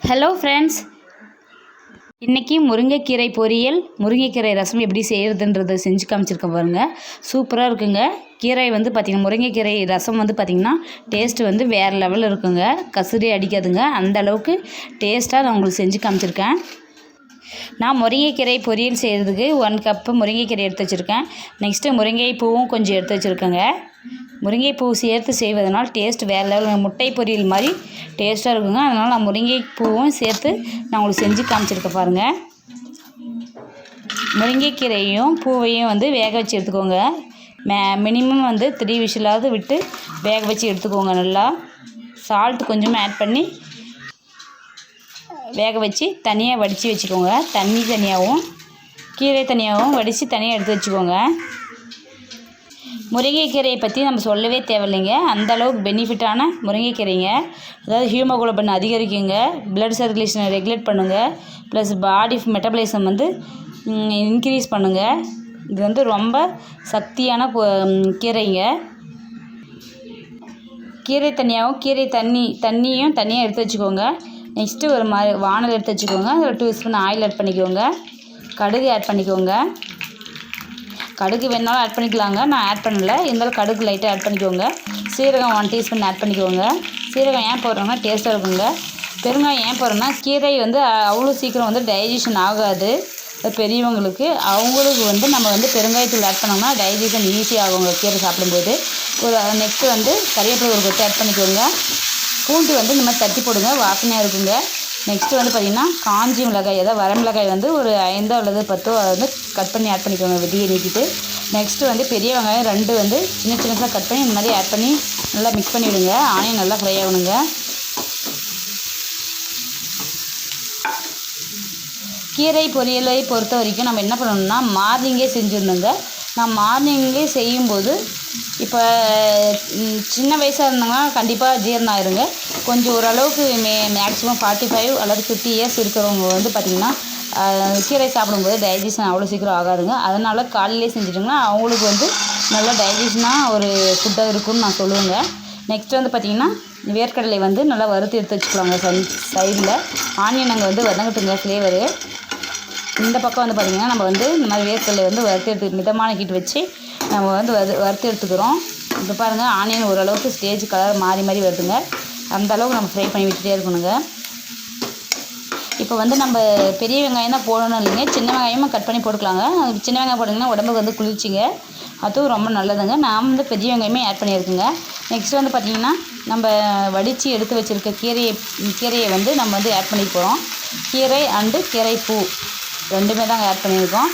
Hello friends இன்றைக்கி முருங்கைக்கீரை பொரியல். முருங்கைக்கீரை ரசம் எப்படி செய்கிறதுன்றதை செஞ்சு காமிச்சிருக்கேன் பாருங்கள் சூப்பராக இருக்குங்க. கீரை வந்து பார்த்திங்கன்னா முருங்கைக்கீரை ரசம் வந்து பார்த்திங்கன்னா டேஸ்ட்டு வந்து வேறு லெவலில் இருக்குங்க. கசுரி அடிக்காதுங்க. அந்த அளவுக்கு டேஸ்ட்டாக நான் உங்களுக்கு செஞ்சு காமிச்சிருக்கேன். நான் முருங்கைக்கீரை பொரியல் செய்கிறதுக்கு ஒன் கப்பு முருங்கைக்கீரை எடுத்து வச்சுருக்கேன். நெக்ஸ்ட்டு முருங்கை பூவும் கொஞ்சம் எடுத்து வச்சுருக்கேங்க. முருங்கை பூ சேர்த்து செய்வதனால் டேஸ்ட் வேறு லெவலில் முட்டை பொரியல் மாதிரி டேஸ்ட்டாக இருக்குங்க. அதனால் நான் முருங்கை பூவும் சேர்த்து நான் உங்களுக்கு செஞ்சு காமிச்சிருக்கேன் பாருங்கள் முருங்கைக்கீரையும் பூவையும் வந்து வேக வச்சு எடுத்துக்கோங்க. மே மினிமம் வந்து த்ரீ விஷிலாவது விட்டு வேக வச்சு எடுத்துக்கோங்க நல்லா. சால்ட் கொஞ்சமாக ஆட் பண்ணி வேக வச்சு தனியாக வடித்து வச்சுக்கோங்க. தண்ணி தனியாகவும் கீரை தனியாகவும் வடித்து தனியாக எடுத்து வச்சுக்கோங்க. முருங்கைக்கீரையை பற்றி நம்ம சொல்லவே தேவையில்லைங்க. அந்தளவுக்கு பெனிஃபிட்டான முருங்கைக்கீரைங்க. அதாவது ஹியூமோகுளோபின் அதிகரிக்குங்க. பிளட் சர்க்குலேஷனை ரெகுலேட் பண்ணுங்கள் ப்ளஸ் பாடி மெட்டபலைசம் வந்து இன்க்ரீஸ் பண்ணுங்க. இது வந்து ரொம்ப சக்தியான கீரைங்க. கீரை தனியாகவும் கீரை தண்ணி தண்ணியும் தனியாக எடுத்து வச்சுக்கோங்க. நெக்ஸ்ட்டு ஒரு ம வானல் எடுத்து வச்சுக்கோங்க. அதில் டூ ஸ்பூன் ஆயில் ஆட் பண்ணிக்கோங்க. கடுகு ஆட் பண்ணிக்கோங்க. கடுகு வேணாலும் ஆட் பண்ணிக்கலாங்க. நான் ஆட் பண்ணலை. இருந்தாலும் கடுகு லைட்டாக ஆட் பண்ணிக்கோங்க. சீரகம் ஒன் டீஸ்பூன் ஆட் பண்ணிக்கோங்க. சீரகம் ஏன் போடுறோம்னா டேஸ்ட்டாக இருக்குங்க. பெருங்காயம் ஏன் போடுறோன்னா கீரை வந்து அவ்வளோ சீக்கிரம் வந்து டைஜஷன் ஆகாது. பெரியவங்களுக்கு. அவங்களுக்கு வந்து நம்ம வந்து பெருங்காயத்தூள் ஆட் பண்ணோம்னா டைஜஷன் ஈஸியாகுங்க கீரை சாப்பிடும்போது. ஒரு நெக்ஸ்ட்டு வந்து கறிவேப்பிலை ஒரு கொத்து ஆட் பண்ணிக்கோங்க. பூண்டு வந்து இந்த மாதிரி தட்டி போடுங்க. வாசனையாக இருக்குங்க. நெக்ஸ்ட்டு வந்து பார்த்திங்கன்னா காஞ்சி மிளகாய் அதாவது வர மிளகாய் வந்து ஒரு ஐந்தோ அல்லது பத்தோ அதை வந்து கட் பண்ணி ஆட் பண்ணிக்கோங்க வெட்டியை நீக்கிட்டு நெக்ஸ்ட்டு வந்து பெரிய வெங்காயம் ரெண்டு வந்து சின்ன சின்னதாக கட் பண்ணி இந்த மாதிரி ஆட் பண்ணி நல்லா மிக்ஸ் பண்ணி விடுங்க. ஆனியன் நல்லா ஃப்ரை ஆகணுங்க. கீரை பொரியலை பொறுத்த வரைக்கும் நம்ம என்ன பண்ணணும்னா மார்னிங்கே செஞ்சிடணுங்க. நான் மார்னிங்கே செய்யும்போது இப்போ சின்ன வயசாக இருந்தாங்கன்னா கண்டிப்பாக ஜீரணம் ஆயிருங்க. கொஞ்சம் ஓரளவுக்கு மே மேக்ஸிமம் ஃபார்ட்டி ஃபைவ் அல்லது ஃபிஃப்டி இயர்ஸ் இருக்கிறவங்க வந்து பார்த்திங்கன்னா கீரை சாப்பிடும்போது டைஜஷன் அவ்வளோ சீக்கிரம் ஆகாதுங்க. அதனால் காலையிலே செஞ்சுட்டிங்கன்னா அவங்களுக்கு வந்து நல்லா டைஜஷனாக ஒரு ஃபுட்டாக இருக்கும்னு நான் சொல்லுவேங்க. நெக்ஸ்ட் வந்து பார்த்திங்கன்னா வேர்க்கடலை வந்து நல்லா வறுத்து எடுத்து வச்சுக்கலாங்க. சன் சைடில் ஆனியன் அங்கே வந்து வதங்கட்டுங்க ஃப்ளேவரு இந்த பக்கம் வந்து பார்த்திங்கன்னா நம்ம வந்து இந்த மாதிரி வேர்க்கடலை வந்து வறுத்து எடுத்து மிதமான ஹீட் வச்சு நம்ம வந்து வறு வறுத்து எடுத்துக்கிறோம். இப்போ பாருங்கள் ஆனியன் ஓரளவுக்கு ஸ்டேஜ் கலர் மாறி மாறி வருதுங்க. அந்தளவுக்கு நம்ம ஃப்ரை பண்ணி விட்டுட்டே இருக்கணுங்க. இப்போ வந்து நம்ம பெரிய வெங்காயம் தான் போடணும் இல்லைங்க. சின்ன வெங்காயமும் கட் பண்ணி போட்டுக்கலாங்க. சின்ன வெங்காயம் போட்டிங்கன்னா உடம்புக்கு வந்து குளிர்ச்சிங்க. அதுவும் ரொம்ப நல்லதுங்க. நான் வந்து பெரிய வெங்காயமே ஆட் பண்ணியிருக்குங்க. நெக்ஸ்ட் வந்து பார்த்திங்கன்னா நம்ம வடித்து எடுத்து வச்சுருக்க கீரையை கீரையை வந்து நம்ம வந்து ஆட் பண்ணி போகிறோம் கீரை அண்டு கீரை பூ ரெண்டுமே தாங்க ஆட் பண்ணியிருக்கோம்.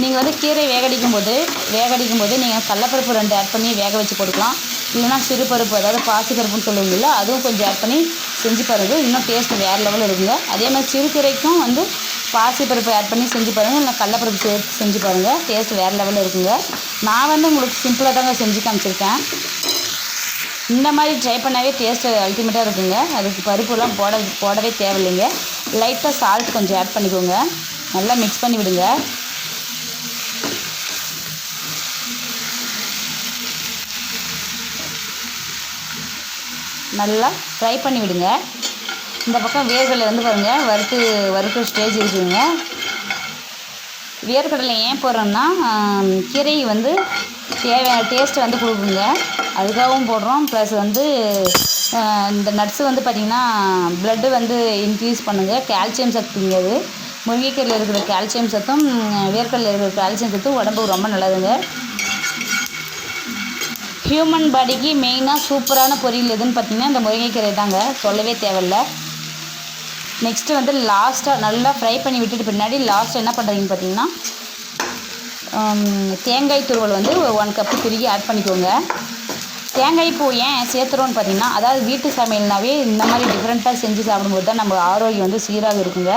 நீங்கள் வந்து கீரை வேகடிக்கும் போது வேகடிக்கும் போது நீங்கள் கடலப்பருப்பு ரெண்டு ஆட் பண்ணி வேக வச்சு போட்டுக்கலாம். இல்லைனா சிறுபருப்பு அதாவது பாசிப்பருப்புன்னு சொல்லுவீங்கல்ல அதுவும் கொஞ்சம் ஆட் பண்ணி செஞ்சு பாருங்கள் இன்னும் டேஸ்ட் வேறு லெவலில் இருக்குங்க. அதே மாதிரி சிறுகீரைக்கும் வந்து பாசிப்பருப்பு ஆட் பண்ணி செஞ்சு பாருங்கள் இல்லை கடலப்பருப்பு சேர்த்து செஞ்சு பாருங்கள் டேஸ்ட் வேறு லெவலில் இருக்குங்க. நான் வந்து உங்களுக்கு சிம்பிளாக தாங்க செஞ்சு காமிச்சிருக்கேன். இந்த மாதிரி ட்ரை பண்ணாவே டேஸ்ட்டு அல்டிமேட்டாக இருக்குங்க. அதுக்கு பருப்புலாம் போட போடவே தேவையில்லைங்க. லைட்டாக சால்ட் கொஞ்சம் ஆட் பண்ணிக்கோங்க. நல்லா மிக்ஸ் பண்ணி விடுங்க. நல்லா ஃப்ரை பண்ணி விடுங்க. இந்த பக்கம் வேர்கடலை வந்து பாருங்கள் வறுத்து வறுக்கிற ஸ்டேஜ் இருக்குதுங்க வேர்க்கடலை ஏன் போடுறோம்னா கீரை வந்து தேவையான டேஸ்ட்டை வந்து கொடுக்குங்க. அதுக்காகவும் போடுறோம். ப்ளஸ் வந்து இந்த நட்ஸு வந்து பார்த்திங்கன்னா ப்ளட்டு வந்து இன்க்ரீஸ் பண்ணுங்க. கால்சியம் சக்திங்க அது. முருங்கைக்கீரையில் இருக்கிற கால்சியம் சத்தும் வேர்க்கடலில் இருக்கிற கால்சியம் சத்தும் உடம்புக்கு ரொம்ப நல்லதுங்க. ஹியூமன் பாடிக்கு மெயினாக சூப்பரான பொரியல் எதுன்னு பார்த்தீங்கன்னா இந்த முருங்கைக்கீரை தாங்க. சொல்லவே தேவையில்ல. நெக்ஸ்ட்டு வந்து லாஸ்ட்டாக நல்லா ஃப்ரை பண்ணி விட்டுட்டு பின்னாடி லாஸ்ட் என்ன பண்ணுறீங்கன்னு பார்த்தீங்கன்னா தேங்காய் துருவல் வந்து ஒன் கப்பு திருகி ஆட் பண்ணிக்கோங்க. தேங்காய் பூ ஏன் சேர்த்துறோன்னு பார்த்தீங்கன்னா அதாவது வீட்டு சமையல்னாவே இந்த மாதிரி டிஃப்ரெண்ட்டாக செஞ்சு சாப்பிடும்போது தான் நம்ம ஆரோக்கியம் வந்து சீராக இருக்குங்க.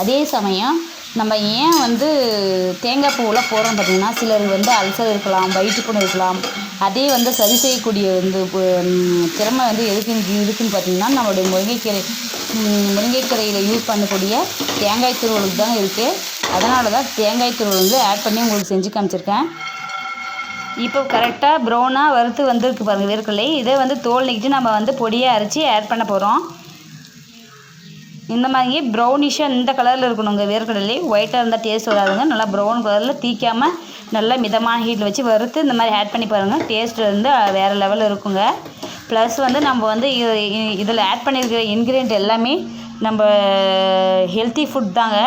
அதே சமயம் நம்ம ஏன் வந்து தேங்காய் பூவெல்லாம் போடுறோம் பார்த்தீங்கன்னா சிலர் வந்து அல்சர் இருக்கலாம் வயிற்றுப்புண் இருக்கலாம். அதே வந்து சரி செய்யக்கூடிய வந்து திறமை வந்து எதுக்கு இருக்குதுன்னு பார்த்தீங்கன்னா நம்மளுடைய முருங்கைக்கீரை முருங்கைக்கரையில் முருங்கைக்கீரையில் யூஸ் பண்ணக்கூடிய தேங்காய் துருவலுக்கு தான் இருக்குது அதனால தான் தேங்காய் துருவல் வந்து ஆட் பண்ணி உங்களுக்கு செஞ்சு காமிச்சிருக்கேன். இப்போ கரெக்டாக ப்ரௌனாக வறுத்து வந்திருக்கு பாருங்கள் வேர்க்கடலை. இதை வந்து தோல் நீக்கிட்டு நம்ம வந்து பொடியை அரைச்சி ஆட் பண்ண போகிறோம் இந்த மாதிரி ப்ரௌனிஷாக இந்த கலரில் இருக்கணுங்க. வேர்க்கடலை ஒயிட்டாக இருந்தால் டேஸ்ட் வராதுங்க. நல்லா ப்ரௌன் கலரில் தீக்காமல் நல்லா மிதமான ஹீட்டில் வச்சு வறுத்து இந்த மாதிரி ஆட் பண்ணி பாருங்கள் டேஸ்ட் வந்து வேறு லெவலில் இருக்குங்க. ப்ளஸ் வந்து நம்ம வந்து இதில் ஆட் பண்ணியிருக்கிற இன்க்ரீடியன்ட் எல்லாமே நம்ம ஹெல்த்தி ஃபுட் தாங்க.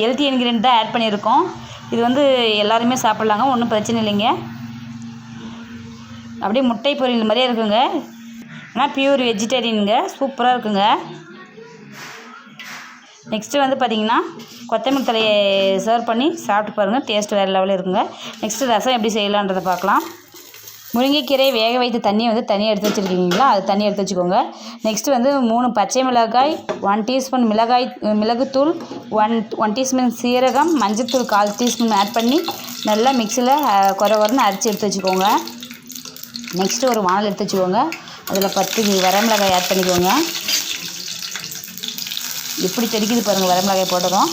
ஹெல்த்தி இன்க்ரீடியன்ட் தான் ஆட் பண்ணியிருக்கோம். இது வந்து எல்லாருமே சாப்பிட்லாங்க. ஒன்றும் பிரச்சனை இல்லைங்க. அப்படியே முட்டை பொரியல் மாதிரியே இருக்குங்க. ஆனால் பியூர் வெஜிடேரியனுங்க சூப்பராக இருக்குங்க. நெக்ஸ்ட்டு வந்து பார்த்திங்கன்னா கொத்தமல்லி தலையை சர்வ் பண்ணி சாப்பிட்டு பாருங்கள் டேஸ்ட் வேறு லெவலில் இருக்குங்க. நெக்ஸ்ட்டு ரசம் எப்படி செய்யலான்றதை பார்க்கலாம். முருங்கைக்கீரை வேக வைத்த தண்ணியை வந்து தனியாக எடுத்து வச்சுருக்கீங்களா? அது தண்ணி எடுத்து வச்சுக்கோங்க. நெக்ஸ்ட்டு வந்து மூணு பச்சை மிளகாய் ஒன் டீஸ்பூன் மிளகாய் மிளகுத்தூள் ஒன் ஒன் டீஸ்பூன் சீரகம் மஞ்சத்தூள் கால் டீஸ்பூன் ஆட் பண்ணி நல்லா மிக்சியில் குறை குறைன்னு அரைச்சி எடுத்து வச்சுக்கோங்க. நெக்ஸ்ட்டு ஒரு வானல் எடுத்து வச்சுக்கோங்க. அதில் பத்து வரமிளகாய் ஆட் பண்ணிக்கோங்க. எப்படி தெளிக்குது பாருங்கள் வரமிளகாய் போட்டதும்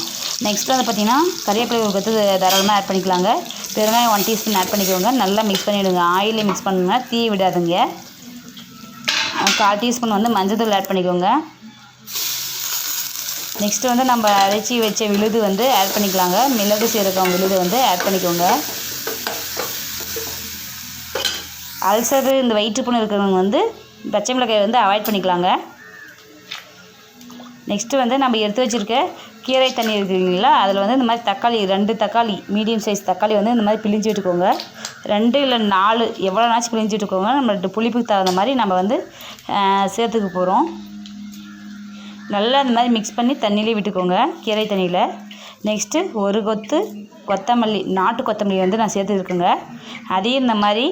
நெக்ஸ்ட் வந்து பார்த்திங்கன்னா கறிவேப்பிலை ஒரு கொத்து தாராளமாக ஆட் பண்ணிக்கலாங்க. பெருங்காயம் ஒன் டீஸ்பூன் ஆட் பண்ணிக்கோங்க. நல்லா மிக்ஸ் பண்ணிவிடுங்க ஆயிலே மிக்ஸ் பண்ணுங்க. தீ விடாதுங்க. கால் டீஸ்பூன் வந்து மஞ்சள் தூள் ஆட் பண்ணிக்கோங்க. நெக்ஸ்ட்டு வந்து நம்ம அரைச்சி வச்ச விழுது வந்து ஆட் பண்ணிக்கலாங்க. மிளகு சீரகம் விழுது வந்து ஆட் பண்ணிக்கோங்க. அல்சர் இந்த வயிற்றுப்புண் இருக்கிறவங்க வந்து பச்சை மிளகாய் வந்து அவாய்ட் பண்ணிக்கலாங்க. நெக்ஸ்ட்டு வந்து நம்ம எடுத்து வச்சுருக்க கீரை தண்ணி இருக்குங்களா அதில் வந்து இந்த மாதிரி தக்காளி ரெண்டு தக்காளி மீடியம் சைஸ் தக்காளி வந்து இந்த மாதிரி பிழிஞ்சு விட்டுக்கோங்க ரெண்டு இல்லை நாலு எவ்வளோனாச்சும் பிழிஞ்சு விட்டுக்கோங்க நம்ம புளிப்புக்கு தகுந்த மாதிரி நம்ம வந்து சேர்த்துக்க போகிறோம் நல்லா இந்த மாதிரி மிக்ஸ் பண்ணி தண்ணியிலே விட்டுக்கோங்க கீரை தண்ணியில். நெக்ஸ்ட்டு ஒரு கொத்து கொத்தமல்லி நாட்டு கொத்தமல்லி வந்து நான் சேர்த்துருக்கேங்க அதையும் இந்த மாதிரி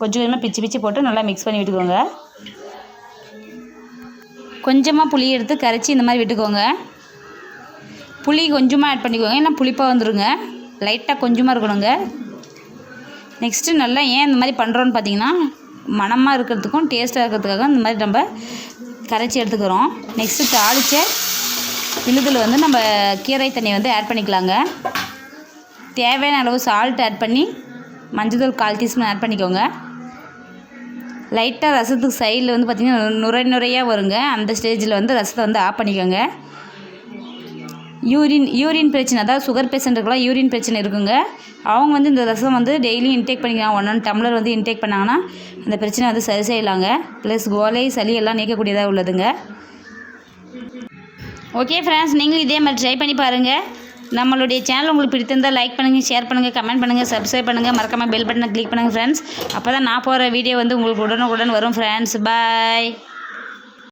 கொஞ்சம் கொஞ்சமாக பிச்சு பிச்சு போட்டு நல்லா மிக்ஸ் பண்ணி விட்டுக்கோங்க. கொஞ்சமாக புளி எடுத்து கரைச்சி இந்த மாதிரி விட்டுக்கோங்க. புளி கொஞ்சமாக ஆட் பண்ணிக்கோங்க. ஏன்னா புளிப்பாக வந்துடுங்க லைட்டாக கொஞ்சமாக இருக்கணுங்க. நெக்ஸ்ட்டு நல்லா ஏன் இந்த மாதிரி பண்ணுறோன்னு பார்த்தீங்கன்னா மணமாக இருக்கிறதுக்கும் டேஸ்ட்டாக இருக்கிறதுக்காக இந்த மாதிரி நம்ம கரைச்சி எடுத்துக்கிறோம். நெக்ஸ்ட்டு தாளித்த விழுதில் வந்து நம்ம கீரை தண்ணியை வந்து ஆட் பண்ணிக்கலாங்க. தேவையான அளவு சால்ட் ஆட் பண்ணி மஞ்சள் கால் டீஸ்பூன் ஆட் பண்ணிக்கோங்க. லைட்டாக ரசத்துக்கு சைடில் வந்து பார்த்திங்கன்னா நுரை நுரையாக வருங்க. அந்த ஸ்டேஜில் வந்து ரசத்தை வந்து ஆஃப் பண்ணிக்கோங்க. யூரின் யூரின் பிரச்சனை அதாவது சுகர் பேஷண்ட்டுக்கெலாம் யூரின் பிரச்சனை இருக்குங்க. அவங்க வந்து இந்த ரசம் வந்து டெய்லியும் இன்டேக் பண்ணிக்கலாம். ஒன் ஒன் டம்ளர் வந்து இன்டேக் பண்ணாங்கன்னா அந்த பிரச்சனை வந்து சரி செய்யலாங்க. ப்ளஸ் கோலை சளி எல்லாம் நீக்கக்கூடியதாக உள்ளதுங்க. ஓகே ஃப்ரெண்ட்ஸ் நீங்களும் இதே மாதிரி ட்ரை பண்ணி பாருங்கள் நம்மளுடைய சேனல் உங்களுக்கு பிடித்திருந்தால் லைக் பண்ணுங்கள் ஷேர் பண்ணுங்கள் கமெண்ட் பண்ணுங்கள் சப்ஸ்கிரைப் பண்ணுங்கள் மறக்காமல் பெல் பட்டனை கிளிக் பண்ணுங்கள் ஃப்ரெண்ட்ஸ் அப்போ தான் நான் போகிற வீடியோ வந்து உங்களுக்கு உடனுக்குடன் வரும் ஃப்ரெண்ட்ஸ் பாய்